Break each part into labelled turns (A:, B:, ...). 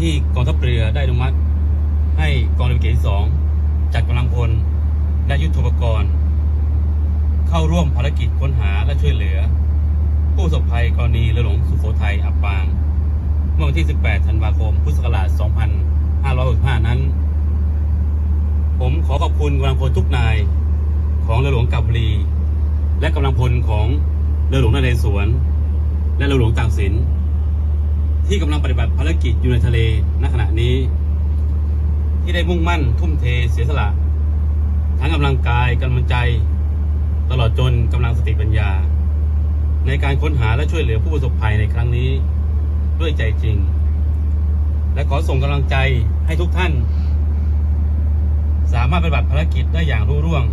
A: ที่กองทัพเรือได้อนุมัติ ให้กองเรือเกตที่สองจัดกำลังพลและยุทธปกรณ์ เข้าร่วมภารกิจค้นหาและช่วยเหลือ ผู้ประสบภัยกรณีเรือหลวงสุโขทัยอับปาง เมื่อวันที่ 18 ธันวาคม พุทธศักราช 2565 นั้น ผมขอขอบคุณกำลังพลทุกนายของเรือหลวงกาบบรีและกำลังพลของเรือหลวงนเรศวรและเรือหลวงตากสิน ที่กำลังปฏิบัติภารกิจอยู่ในทะเลณขณะนี้ ที่ได้มุ่งมั่นทุ่มเทเสียสละ ทั้งกำลังกายกำลังใจ ตลอดจนกำลังสติปัญญา ในการค้นหาและช่วยเหลือผู้ประสบภัยในครั้งนี้ ด้วยใจจริง และขอส่งกำลังใจให้ทุกท่าน สามารถปฏิบัติภารกิจได้อย่างรุ่ร่วง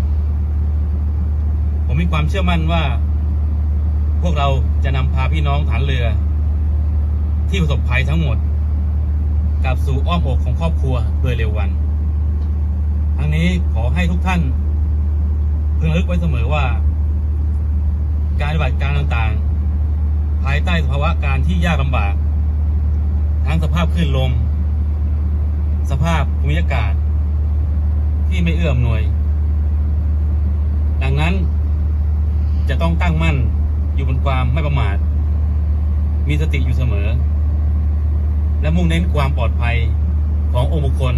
A: ผมมีความเชื่อมั่นว่า พวกเราจะนำพาพี่น้องฐานเรือ ที่ประสบภัยทั้งหมดกลับสู่อ้อมอกของครอบครัวโดยเร็ววัน ทั้งนี้ขอให้ทุกท่านพึงระลึกไว้เสมอว่า การปฏิบัติการต่างๆ ภายใต้สภาวะการที่ยากลำบาก ทั้งสภาพคลื่นลม สภาพภูมิอากาศ ที่ไม่เอื้ออำนวย ดังนั้นจะต้องตั้งมั่นอยู่บนความไม่ประมาท มีสติอยู่เสมอ และมุ่งเน้นความปลอดภัยขององค์บุคคล